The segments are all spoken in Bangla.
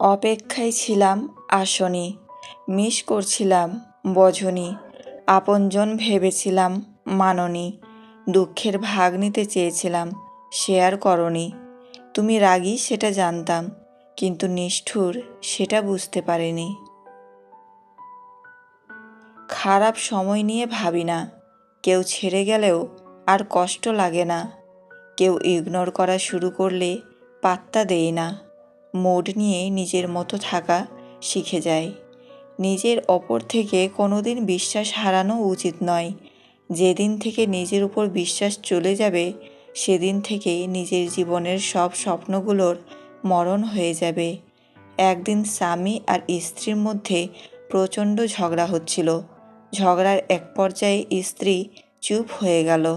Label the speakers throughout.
Speaker 1: অপেক্ষায় ছিলাম আসনি। মিস করছিলাম বজনি আপনজন ভেবেছিলাম মাননি। দুঃখের ভাগ নিতে চেয়েছিলাম শেয়ার করনি। তুমি রাগী, সেটা জানতাম, কিন্তু নিষ্ঠুর, সেটা বুঝতে পারিনি। খারাপ সময় নিয়ে ভাবি না। কেউ ছেড়ে গেলেও আর কষ্ট লাগে না। কেউ ইগনোর করা শুরু করলে পাত্তা দেই না। মোড নিয়ে নিজের মতো থাকা শিখে যায়। নিজের ওপর থেকে কোনোদিন বিশ্বাস হারানো উচিত নয়। যেদিন থেকে নিজের উপর বিশ্বাস চলে যাবে, সেদিন থেকে নিজের জীবনের সব স্বপ্নগুলোর মরণ হয়ে যাবে। একদিন স্বামী আর স্ত্রীর মধ্যে প্রচণ্ড ঝগড়া হচ্ছিল। ঝগড়ার এক পর্যায়ে স্ত্রী চুপ হয়ে গেল।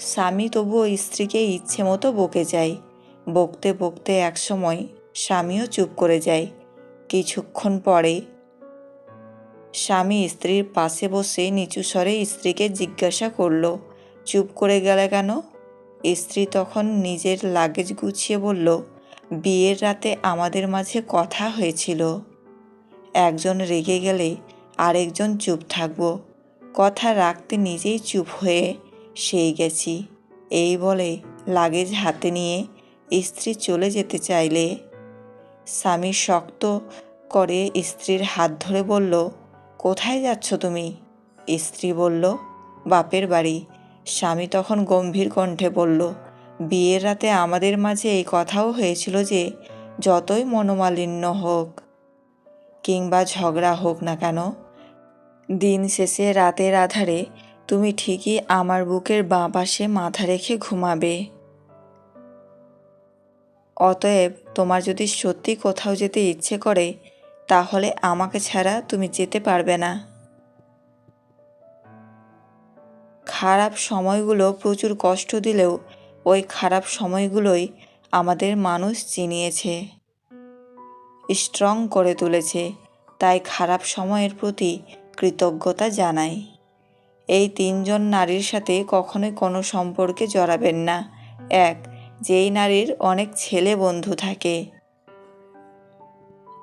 Speaker 1: স্বামী তবুও স্ত্রীকে ইচ্ছে মতো বকে যায়। বকতে বকতে একসময় স্বামীও চুপ করে যায়। কিছুক্ষণ পরে স্বামী স্ত্রীর পাশে বসে নিচু স্বরে স্ত্রীকে জিজ্ঞাসা করল, চুপ করে গেলে কেন? স্ত্রী তখন নিজের লাগেজ গুছিয়ে বলল, বিয়ের রাতে আমাদের মাঝে কথা হয়েছিল। একজন রেগে গেলে আরেকজন চুপ থাকব। কথা রাখতে নিজেই চুপ হয়ে সেই গেছি। এই বলে লাগেজ হাতে নিয়ে স্ত্রী চলে যেতে চাইলে স্বামী শক্ত করে স্ত্রীর হাত ধরে বলল, কোথায় যাচ্ছ তুমি? স্ত্রী বলল, বাপের বাড়ি। স্বামী তখন গম্ভীর কণ্ঠে বলল, বিয়ের রাতে আমাদের মাঝে এই কথাও হয়েছিল যে, যতই মনোমালিন্য হোক কিংবা ঝগড়া হোক না কেন, দিন শেষে রাতের আধারে তুমি ঠিকই আমার বুকের বাঁ পাশে মাথা রেখে ঘুমাবে। অতএব তোমার যদি সত্যি কোথাও যেতে ইচ্ছে করে, তাহলে আমাকে ছাড়া তুমি যেতে পারবে না। খারাপ সময়গুলো প্রচুর কষ্ট দিলেও ওই খারাপ সময়গুলোই আমাদের মানুষ চিনিয়েছে, স্ট্রং করে তুলেছে, তাই খারাপ সময়ের প্রতি কৃতজ্ঞতা জানাই। এই তিনজন নারীর সাথে কখনোই কোনো সম্পর্কে জড়াবেন না। এক যেই নারীর অনেক ছেলে বন্ধু থাকে।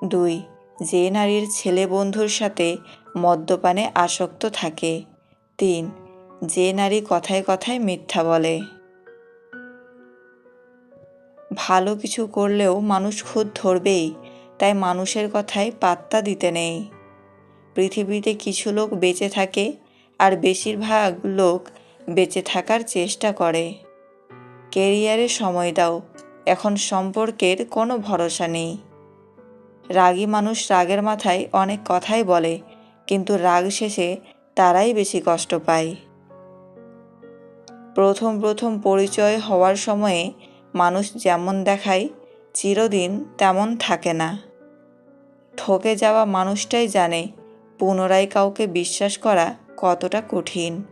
Speaker 1: দুই, যে নারীর ছেলে বন্ধুর সাথে মদ্যপানে আসক্ত থাকে। তিন, যে নারী কথায় কথায় মিথ্যা বলে। ভালো কিছু করলেও মানুষ খুদ ধরবেই, তাই মানুষের কথায় পাত্তা দিতে নেই। পৃথিবীতে কিছু লোক বেঁচে থাকে আর বেশিরভাগ লোক বেঁচে থাকার চেষ্টা করে। কেরিয়ারে সময় দাও। এখন সম্পর্কের কোনো ভরসা নেই। রাগী মানুষ রাগের মাথায় অনেক কথাই বলে, কিন্তু রাগ শেষে তারাই বেশি কষ্ট পায়। প্রথম প্রথম পরিচয় হওয়ার সময়ে মানুষ যেমন দেখায়, চিরদিন তেমন থাকে না। ঠকে যাওয়া মানুষটাই জানে, পুনরায় কাউকে বিশ্বাস করা কতটা কঠিন।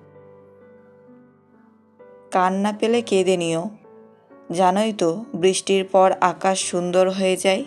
Speaker 1: কান্না পেলে কেঁদে নিও। জানোই তো বৃষ্টির পর আকাশ সুন্দর হয়ে যায়।